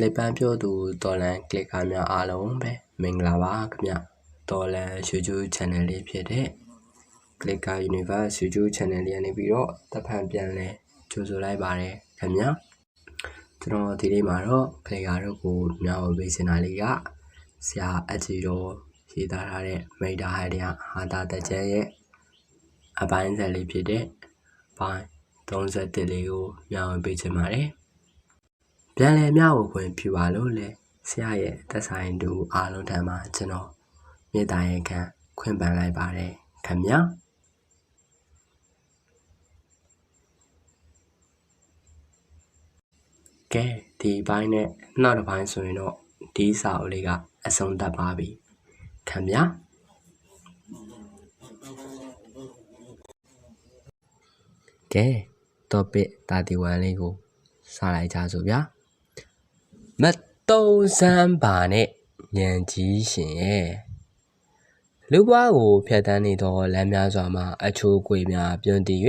လစ်ပန်းပြောသူတော်လန်ကလစ်ကားများအားလုံးပဲမင်္ဂလာပါခင်ဗျတော်လန် YouTube channel လေးဖြစ်တဲ့ Clicker Universe YouTube channel လေးကနေပြီးတော့တဖန်ပြန်လဲကြိုဆိုလိုက်ပါတယ်ခင်ဗျကျွန်တော်ဒီနေ့မှာတော့ Clicker တို့ကိုမြောက်ပေးစင်တာလေးကဆရာအကြည်တော်ရေးသားထားတဲ့မိတာဟိုင်တရားဟာတာတကြဲရဲ့အပိုင်းဆက်လေးဖြစ်တဲ့ဘိုင်း31လေးကိုမြောက်ပေးချင်ပါတယ် ပြန်လည်မျှဝေခွင့်ပြုပါလို့လဲဆရာရဲ့သက်ဆိုင်သူအားလုံးထံမှာကျွန်တော်မေတ္တာရင်ခံခွင့်ပန်လိုက်ပါတယ်ခင်ဗျာကဲဒီဘိုင်းနဲ့နောက်တစ်ပိုင်းဆိုရင်တော့ဒီစာအုပ်လေးကအဆုံးသတ်ပါပြီခင်ဗျာကဲ topic 31လေးကိုစလိုက်ကြစို့ဗျာ မတုံးစမ်းပါနဲ့ညံကြီးရှင်ရဲ့လူပွားကိုဖျက်တမ်းနေသောလမ်းများစွာမှအချိုးကွေများပြွန့်တည်၍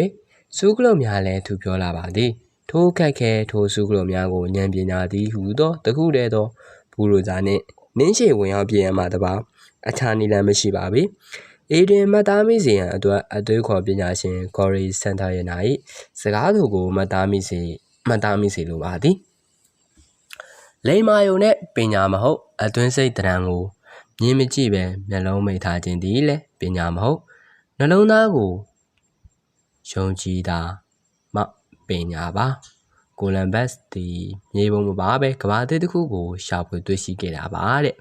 စူးကလုတ်များလည်းထူပြောလာပါသည်ထိုးခက်ခဲထိုးစူးကလုတ်များကိုဉာဏ်ပညာသည်ဟူသောတခုတည်းသောဘူရိုဇာနှင့်နင်းရှိဝင်ရောက်ပြင်ရမှတပါအခြားနည်းလမ်းမရှိပါပေအေဒင်မတ်သားမိစီရန်အတွက်အသွေးခေါ်ပညာရှင်ဂေါ်ရီစန်တာရနာ၏စကားသူကိုမတ်သားမိစီမှတ်သားမိစေလိုပါသည် လိမ္မာယုံနဲ့ပညာမဟုတ်အတွင်းစိတ်တရံကိုမြင်မကြည့်ပဲမျက်လုံးမိတ်ထားခြင်းသည်လည်းပညာမဟုတ်နှလုံးသားကိုယုံကြည်တာမှပညာပါကိုလံဘတ်သည်မြေပုံမပါပဲကဘာသေးတစ်ခုကိုရှာဖွေတွေ့ရှိခဲ့တာပါတဲ့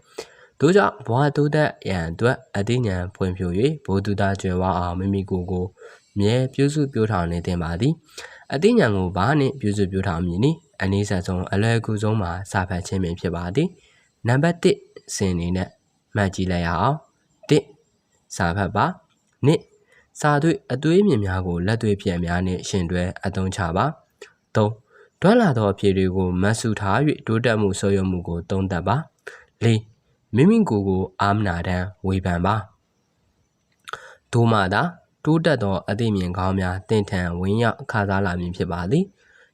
တို့ကြောင့်ဘဝတိုးတက်ရန်အတွက်အသိဉာဏ်ဖွံ့ဖြိုး၍ဘုဒ္ဓတာကျွယ်ဝအောင်မိမိကိုယ်ကိုမြဲပြုစုပြောထောင်နေတင်ပါသည်အသိဉာဏ်ကိုဘာနှင့်ပြုစုပြောထောင်မည်နည်း အနည်းဆက်ဆုံးအလွယ်ကူဆုံးမှာစာဖတ်ခြင်းပင်ဖြစ်ပါသည်နံပါတ်1စင်နေနဲ့မှတ်ကြည့်လိုက်ရအောင်1စာဖတ်ပါ2စာသွေးအသွေးမြင်များကိုလက်သွေးဖြင့်များနှင့်ရှင်တွဲအသုံးချပါ3ဒွမ်းလာသောအဖြေတွေကိုမတ်စုထား၍တိုးတက်မှုဆော်ရွံ့မှုကိုသုံးသပ်ပါ4မိမိကိုယ်ကိုအာမနာတမ်းဝေဖန်ပါဒို့မှသာတိုးတက်သောအသိမြင်ကောင်းများတင့်ထန်ဝင်းရောက်ခါစားလာမည်ဖြစ်ပါသည်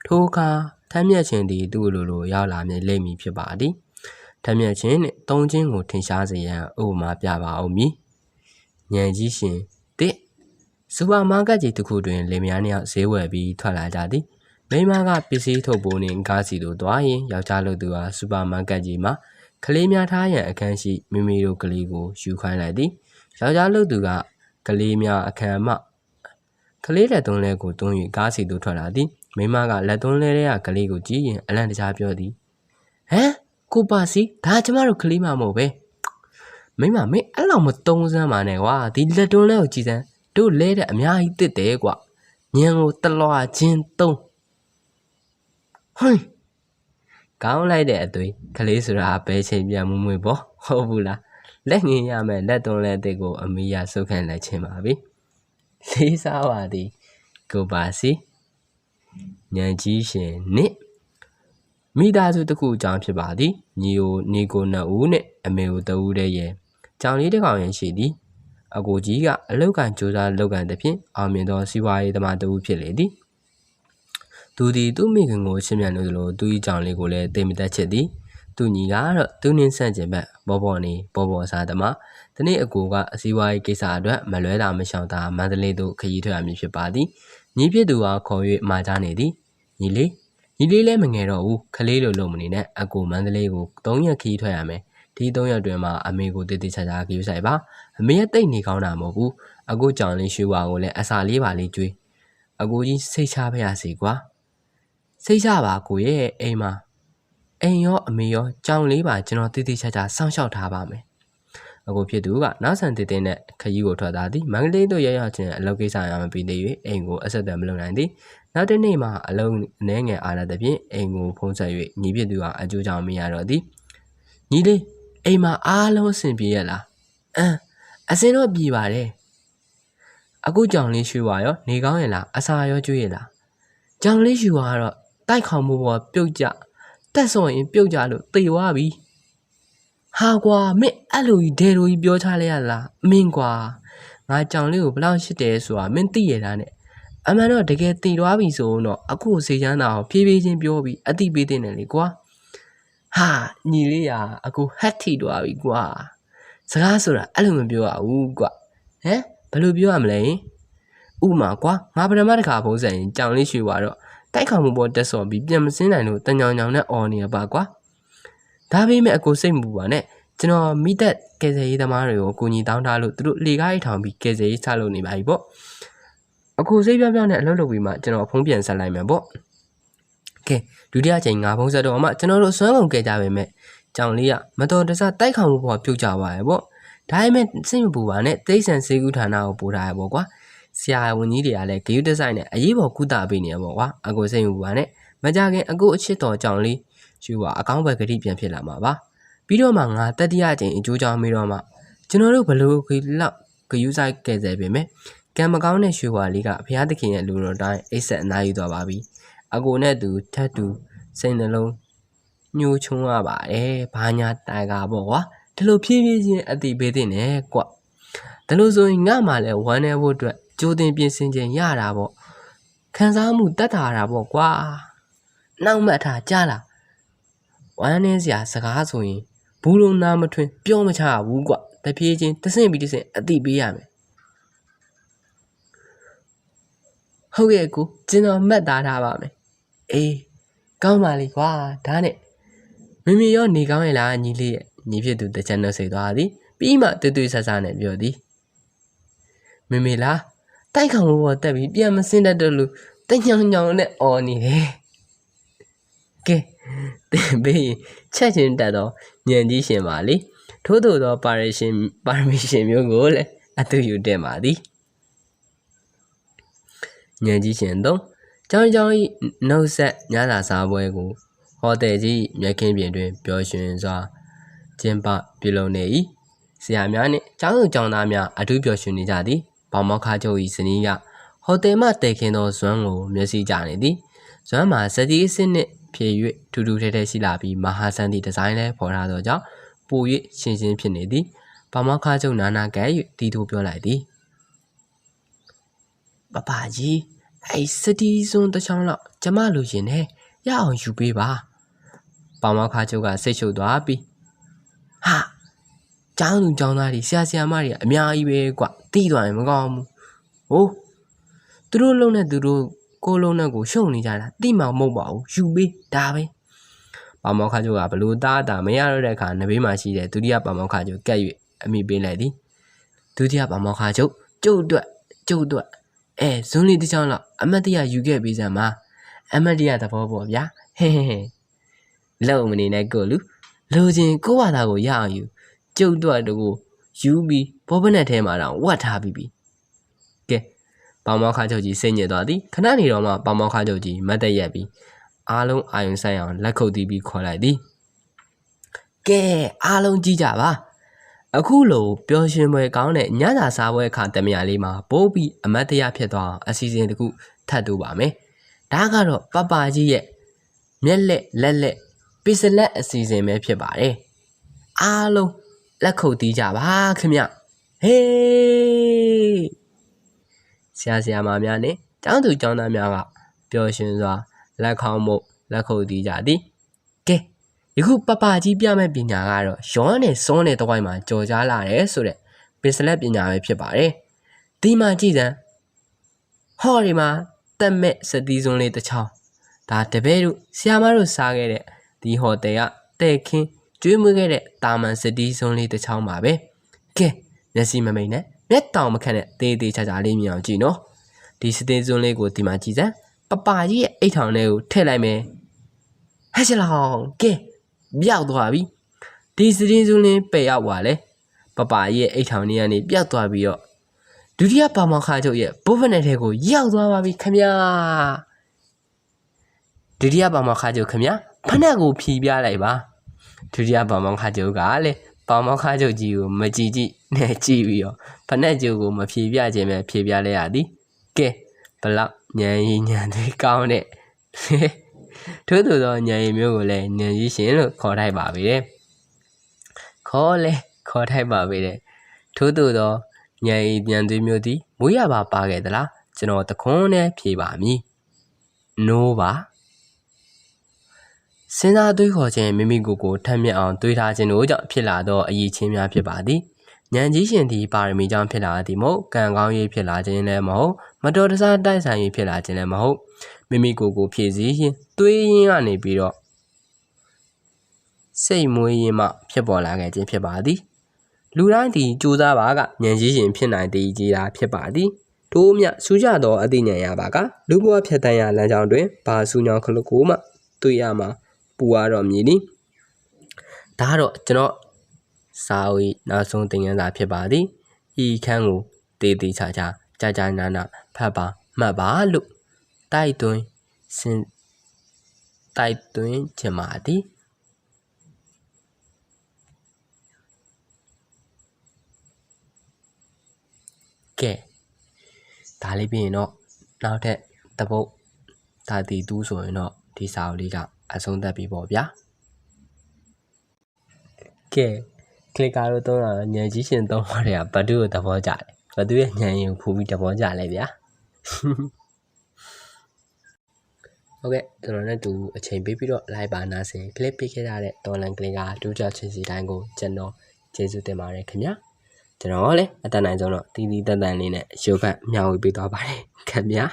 ထိုအခါ ထမ်းမြက်ခြင်းသည်သူ့လိုလိုရောက်လာမည်လိမ့်မည်ဖြစ်ပါသည်ထမ်းမြက်ခြင်းနှင့်သုံးခြင်းကိုထင်ရှားစေရန်ဥပမာပြပါအောင်မည်ဉာဏ်ကြီးရှင်တစ်စူပါမားကတ်ကြီးတစ်ခုတွင်လင်မယားနှစ်ယောက်ဈေးဝယ်ပြီးထွက်လာကြသည်မိန်းမကပစ္စည်းထုတ်ပိုးနှင့်ကားစီသို့သွားရင်ယောက်ျားလူသူဟာစူပါမားကတ်ကြီးမှာကလေးများထားရန်အခန်းရှိမိမိတို့ကလေးကိုယူခိုင်းလိုက်သည်ယောက်ျားလူသူကကလေးများအခန်းမှကလေးလက်သွန်းလဲကိုတွန်း၍ကားစီသို့ထွက်လာသည် မိမကလက်သွန်းလဲတဲ့ကလေးကိုကြည့်ရင်အလန့်တကြားပြောသည်ဟမ်ကိုပါစီဒါကျမတို့ကလေးမမဟုတ်ပဲမိမမင်းအဲ့လောက်မတုံးစမ်းပါနဲ့ကွာဒီလက်သွန်းလဲကိုကြည်စမ်းတို့လဲတဲ့အများကြီးတစ်တယ်ကွာညံကိုတလွာချင်းတုံးဟွန်းကောင်းလိုက်တဲ့အသွေးကလေးဆိုတာဘယ်ချိန်ပြန်မွမွေပေါ့ဟုတ်ဘူးလားလက်ငင်းရမယ်လက်သွန်းလက်တစ်ကိုအမေရဆုတ်ခန့်လိုက်ခြင်းပါဗျလေးစားပါသည်ကိုပါစီ ဉာဏ်ကြီးရှင်နှင့်မိသားစုတစ်ခုအကြောင်းဖြစ်ပါသည်ညီကိုနေကိုနှစ်ဦးနဲ့အမေကိုတဦးတည်းရဲ့ကြောင်လေးတစ်ကောင်ရင်ရှိသည်အကိုကြီးကအလောက်ကန်ကြိုးစားလောက်ကန်သဖြင့်အောင်မြင်သောစီးပွားရေးသမားတဦးဖြစ်လေသည်သူသည်သူ့မိခင်ကိုရှင်းပြလို့သလိုသူ၏ကြောင်လေးကိုလည်းတိမ်မတက်ချစ်သည်သူညီကတော့သူနှင်းဆန့်ကျင်ဘက်ဘောဘောနေဘောဘောစားသမားဒီနေ့အကိုကအစည်းအဝေးကိစ္စအတွက်မလွဲတာမရှောင်တာမန္တလေးသို့ခရီးထွက်ရမည်ဖြစ်ပါသည် ညီဖြစ်သူအားခေါ်၍မာကြနေသည်ညီလေးညီလေးလည်းမငယ်တော့ဘူးခလေးလိုလုံမနေနဲ့အကိုမန္တလေးကို၃ရက်ခီးထွက်ရမယ်ဒီ၃ရက်တွင်မှာအမေကိုတည်တည်ချာချာကြည့်ဆိုင်ပါအမေရဲ့တိတ်နေကောင်းတာမဟုတ်ဘူးအကိုကြောင်လေးရွှေဝါကိုလည်းအစာလေးပါလေးကျွေးအကိုကြီးစိတ်ချပါရစေကွာစိတ်ချပါကိုရဲ့အိမ်မှာအိမ်ရောအမေရောကြောင်လေးပါကျွန်တော်တည်တည်ချာချာစောင့်ရှောက်ထားပါမယ် အကိုဖြစ်သူကနောက်ဆန်တည်တည်နဲ့ခရီးကိုထွက်သွားသည်မန္တလေးသို့ရောက်ရောက်ချင်းအလုပ်ကိစ္စရမပြီးသေး၍အိမ်ကိုအဆက်အသွယ်မလုပ်နိုင်သည်နောက်တစ်နေ့မှာအလုံးအနှဲငယ်အားလာသဖြင့်အိမ်ကိုဖုံးဆက်၍ညီဖြစ်သူကအကျိုးကြောင့်မရတော့သည်ညီလေးအိမ်မှာအားလုံးအဆင်ပြေရလားအမ်အစင်တော့ပြေပါတယ်အခုကြောင်လေးရွှေဝါရောနေကောင်းရလားအစာရောကျွေးရလားကြောင်လေးရွှေဝါကတော့တိုက်ခေါင်မှုပေါ်ပြုတ်ကြတက်ဆော့ရင်ပြုတ်ကြလို့တေသွားပြီ ဟာကွာမင်းအဲ့လိုကြီးဒဲလိုကြီးပြောချလိုက်ရလားမင်းကွာငါကြောင်လေးကိုဘလောက်ရှစ်တယ်ဆိုတာမင်းသိရတာနဲ့အမှန်တော့တကယ်တည်သွားပြီဆိုတော့အခုစေချမ်းသာအောင်ဖြည်းဖြည်းချင်းပြောပြီးအတိပေးတဲ့နယ်လေကွာဟဟာညီလေးရာအကူဟတ်ထီတော့ပြီကွာစကားဆိုတာအဲ့လိုမပြောရဘူးကွာဟမ်ဘယ်လိုပြောရမလဲဥမာကွာငါပထမတစ်ခါဖုံးဆက်ရင်ကြောင်လေးရွှေသွားတော့တိုက်ခေါင်မှုပေါ်တက်စော်ပြီးပြန်မစင်းနိုင်လို့တညောင်ညောင်နဲ့អော်နေရပါကွာ ဒါပေမဲ့အကူစိတ်မပူပါနဲ့ကျွန်တော်မိသက်ကယ်ဆယ်ရေးသမားတွေကိုအကူညီတောင်းထားလို့သူတို့လေကားရိထောင်ပြီးကယ်ဆယ်ရေးချလုပ်နေပါပြီပေါ့အခုစိတ်ပြောင်းပြောင်းနဲ့အလုပ်လုပ်ပြီးမှကျွန်တော်ဖုံးပြန်ဆက်လိုက်မယ်ပေါ့ကဲဒုတိယချိန်ငါဖုံးဆက်တော့မှကျွန်တော်တို့စွမ်းကုန်ကယ်ကြပါမယ်ကြောင်လေးကမတော်တဆတိုက်ခေါင်မှုပေါ်ပြုတ်ကြပါရဲ့ပေါ့ဒါပေမဲ့စိတ်မပူပါနဲ့တိတ်ဆန်စေကူဌာနကိုပို့ထားရပေါ့ကွာဆရာဝန်ကြီးတွေကလည်းဂယုတဆိုင်နဲ့အရေးပေါ်ကုသပေးနေရပေါ့ကွာအကိုစိတ်မပူပါနဲ့မကြခင်အကိုအချစ်တော်ကြောင်လေး ယူပါအကောင်းဘက်ဂတိပြန်ဖြစ်လာမှာပါပြီးတော့မှငါတတိယချိန်အကျိုးကြောင့်ပြီးတော့မှကျွန်တော်တို့ဘလို့ခေလောက်ဂယုဆိုင်ကယ်ဆယ်ပေမဲ့ကံမကောင်းတဲ့ရွှေဝါလေးကဘုရားသခင်ရဲ့လူတော်တိုင်းအိတ်ဆက်အနားယူသွားပါပြီအကိုနဲ့သူထတ်တူစိတ်နှလုံးညှိုးချုံရပါတယ်ဘာညာတိုင်ကာပေါ့ကွာဒီလိုဖြည်းဖြည်းချင်းအတိပေးတဲ့နဲ့ကွာဒါလို့ဆိုရင်ငါမှလည်းဝမ်းနေဖို့အတွက်ကြိုးတင်ပြင်ဆင်ခြင်းရတာပေါ့ခံစားမှုတတ်တာတာပေါ့ကွာနောက်မှတ်ထားကြားလား ဝမ်းနေစရာစကားဆိုရင်ဘူးလုံးနာမထွင်ပြောမချရဘူးကွာတပြေးချင်းတဆင့်ပြီးတဆင့်အတိပေးရမယ်ဟုတ်ရဲ့ကိုကျွန်တော်မှတ်သားထားပါမယ်အေးကောင်းပါလေကွာဒါနဲ့မမေရောနေကောင်းရဲ့လားညီလေးရဲ့ညီဖြစ်သူတချမ်းနှုတ်ဆိတ်သွားသည်ပြီးမှတွေ့တွေ့ဆဆနဲ့ပြောသည်မမေလားတိုက်ခေါင်ဘောတက်ပြီးပြန်မစင်းတတ်တော့လို့တညောင်ညောင်နဲ့အော်နေတယ်ကဲတင် ပေးရင်ချက်ချင်းတက်တော့ညံကြီးရှင်ပါလေထို့သောသောပါရရှင်ပါရမီရှင်မျိုးကိုလည်းအတူယူတက်ပါသည်ညံကြီးရှင်တော့ကျောင်းကျောင်းဤနှုတ်ဆက်ညစာစားပွဲကိုဟော်တယ်ကြီးမြက်ခင်းပြင်တွင်ပျော်ရွှင်စွာကျင်းပပြုလုပ်နေ၏ဆရာများနှင့်ကျောင်းသူကျောင်းသားများအထူးပျော်ရွှင်နေကြသည်ဘောင်မောက်ခါချုပ်၏ဇနီးကဟိုတယ်မှတည်ခင်းသောဇွမ်းကိုမျက်စိကြနေသည်ဇွမ်းမှာစတိအစ်စ်နှင့် ဖြည့်၍ထူးထူးထဲထဲရှိလာပြီးမဟာဆန်သည့်ဒီဇိုင်းလည်းပေါ်ထားသောကြောင့်ပို၍ရှင်းရှင်းဖြစ်နေသည်ဘောင်မောက်ခါချုပ်နာနာကဲ၍တီထိုးပြောလိုက်သည်ပပကြီးအဲ့စတီးစွန်းတစ်ချောင်းလောက်ကျမလိုချင်တယ်ရအောင်ယူပေးပါပေါမောက်ခါချုပ်ကစိတ်ရှုပ်သွားပြီးဟာကျောင်းသူကျောင်းသားတွေဆရာဆရာမတွေကအများကြီးပဲကွတီးသွားရင်မကောင်းဘူးဟိုးသူတို့လုံးနဲ့သူတို့ ကိုလုံးနဲ့ကိုရှုံနေကြတာတိမှမဟုတ်ပါဘူးယူပေးဒါပဲပါမောက်ခါချုပ်ကဘလို့တားတာမရတော့တဲ့အခါနဘေးမှာရှိတဲ့ဒုတိယပါမောက်ခါချုပ်ကက်၍အမိပေးလိုက်သည်ဒုတိယပါမောက်ခါချုပ်ကျုပ်အတွက်ကျုပ်အတွက်အဲဇွန်းလေးတစ်ချောင်းလောက်အမတ်တရယူခဲ့ပေးစမ်းပါအမတ်တရသဘောပေါ့ဗျာဟဲဟဲဟဲလုံမနေနဲ့ကိုလူလိုချင်ကိုယ့်ဘာသာကိုရအောင်ယူကျုပ်တို့တကူယူပြီးဘောပနက်ထဲမှာတော့ဝတ်ထားပြီးပြီကဲ ပေါမောက်ခါချုပ်ကြီးစိတ်ညစ်သွားသည်ခဏနေတော့မှပေါမောက်ခါချုပ်ကြီးမတ်တက်ရက်ပြီးအားလုံးအာယုံဆိုင်အောင်လက်ခုပ်တီးပြီးခေါ်လိုက်သည်ကဲအားလုံးကြည့်ကြပါအခုလိုပျော်ရွှင်ပွဲကောင်းတဲ့ညစာစားပွဲအခါတမယာလေးမှာပိုးပြီးအမတ်တရားဖြစ်သွားအောင်အစီအစဉ်တစ်ခုထပ်တူပါမယ်။ဒါကတော့ပပကြီးရဲ့မျက်လက်လက်လက်ပစ္စလက်အစီအစဉ်ပဲဖြစ်ပါတယ်။အားလုံးလက်ခုပ်တီးကြပါခင်ဗျ။ဟေး ဆရာဆရာမများနဲ့ကျောင်းသူကျောင်းသားများကပျော်ရွှင်စွာလက်ခေါင်းမှုလက်ခုပ်တီးကြသည်။ကဲယခုပပကြီးပြမဲ့ပညာကတော့ရောနဲ့စောနဲ့တဝိုင်းမှာကြော်ကြားလာတယ်ဆိုတဲ့ပစ္စလက်ပညာပဲဖြစ်ပါတယ်။ဒီမှာကြည့်စမ်းဟောဒီမှာတက်မဲ့စတီးစုံလေးတစ်ချောင်းဒါတပည့်တို့ဆရာမတို့စားခဲ့တဲ့ဒီဟိုတယ်ကတဲ့ခင်းကျွေးမွေးခဲ့တဲ့တာမန်စတီးစုံလေးတစ်ချောင်းပါပဲ။ကဲမျက်စိမမိန်နဲ့ မျက်တောင်မခက်နဲ့တေးသေးချာချာလေးမြင်အောင်ကြည့်နော်။ဒီစတီးစုံလေးကိုဒီမှာကြည့်စမ်းပပကြီးရဲ့အိတ်ထောင်လေးကိုထည့်လိုက်မယ်။ဟဲ့ချလောင်ကဲပြောက်သွားပြီဒီစတင်းစုလင်းပယ်ရောက်သွားလဲပပရဲ့အိတ်ထောင်နေကနေပြောက်သွားပြီးတော့ဒုတိယပါမောင်ခါချုပ်ရဲ့ဘိုးဖက်နယ်ထဲကိုရောက်သွားပါပြီခမညာဒုတိယပါမောင်ခါချုပ်ခမညာဖက်နယ်ကိုဖြီးပြလိုက်ပါဒုတိယပါမောင်ခါချုပ်ကလည်းပါမောင်ခါချုပ်ကြီးကိုမကြည့်ကြည့် နဲ့ကြည့်ပြီးတော့ဖက်နယ်ကျုပ်ကိုမဖြီးပြခြင်းပဲဖြီးပြလဲရသည်ကဲဘလောက်ညံရင်ညံသေးကောင်းတဲ့ထို့သူသောဉာဏ်ရည်မျိုးကိုလည်းဉာဏ်ကြီးရှင်လို့ခေါ်ထိုက်ပါပေတယ်။ခေါ်လဲခေါ်ထိုက်ပါပေတယ်။ထို့သူသောဉာဏ်ရည်ပြန်သွေးမျိုးသည်မွေးရပါပါခဲ့သလားကျွန်တော်တခွန်းနဲ့ဖြေပါမည်။ no ပါစဉ်းစားတွေးခေါ်ခြင်းမိမိကိုယ်ကိုထက်မြက်အောင်တွေးထားခြင်းတို့ကြောင့်ဖြစ်လာသောအရေးချင်းများဖြစ်ပါသည် ဉာဏ်ကြီးရှင်သည်ပါရမီကြောင့်ဖြစ်လာသည်မဟုတ်ကံကောင်းရေးဖြစ်လာခြင်းလည်းမဟုတ်မတော်တဆတိုက်ဆိုင်ရေးဖြစ်လာခြင်းလည်းမဟုတ်မိမိကိုယ်ကိုဖြည့်ဆည်းခြင်းတွေးရင်းကနေပြီးတော့စိတ်မွေးရင်းမှဖြစ်ပေါ်လာခဲ့ခြင်းဖြစ်ပါသည်လူတိုင်းသည်ကြိုးစားပါကဉာဏ်ကြီးရှင်ဖြစ်နိုင်တည်ကြည်တာဖြစ်ပါသည်ထို့အမြဆူကြသောအသိဉာဏ်ရပါကလူဘဝဖြတ်တန်းရာလမ်းကြောင်းတွင်ဘာဆူညောင်ခလကိုမှတွေ့ရမှာပူရတော့မည်နီဒါကတော့ကျွန်တော် စာအုပ်နောက်ဆုံးသင်ခန်းစာဖြစ်ပါသည်ဤခန်းကိုတည်တည်ချာချာကြာကြာနာနာဖတ်ပါမှတ်ပါလို့တိုက်တွန်းစင်တိုက်တွန်းချင်ပါသည်ကဲဒါလေးပြီးရင်တော့နောက်ထပ်တပုတ်ဒါတီတူးဆိုရင်တော့ဒီစာအုပ်လေးကအဆုံးသတ်ပြီပေါ့ဗျာကဲ ကလစ်ကာတို့သုံးတာညံကြီးရှင်သုံးပါတဲ့ကဘတ်တူကိုသဘောကျတယ်ဘတ်တူရဲ့ညံရင်ကိုဖူးပြီးသဘောကျလဲဗျာဟုတ်ကဲ့ကျွန်တော်နဲ့တူအချိန်ပေးပြီးတော့ live ပါနာဆင် clip ပေးခဲ့ရတဲ့တော်လန်ကလေးကဒူးကြချင်းစီတိုင်းကိုကျွန်တော်ကျေးဇူးတင်ပါတယ်ခင်ဗျာကျွန်တော်လည်းအတတ်နိုင်ဆုံးတော့တီးတီးတန်တန်လေးနဲ့ရုပ်ဖတ်မျှဝေပေးသွားပါတယ်ခင်ဗျာ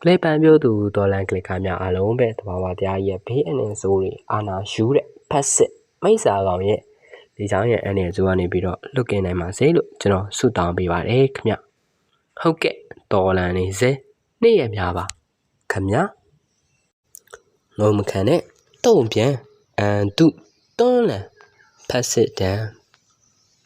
ကလေးပန်ပြောသူဒေါ်လန်ကလစ်ကာများအားလုံးပဲတဘာဝတရားရဲ့ဘေးအနည်းဆိုးတွေအာနာယူတဲ့ ဖက်စစ်မိစ္ဆာကောင်ရဲ့ဒီချောင်းရဲ့အနေဆိုးကနေပြီးတော့လွတ်ကင်းနိုင်ပါစေလို့ကျွန်တော်ဆုတောင်းပေးပါတယ်ခင်ဗျဟုတ်ကဲ့ဒေါ်လန်နေစေနေ့ရက်များပါခင်ဗျာငုံမခံနဲ့တုံ့ပြန်အန်တုတွန်းလန် pass it down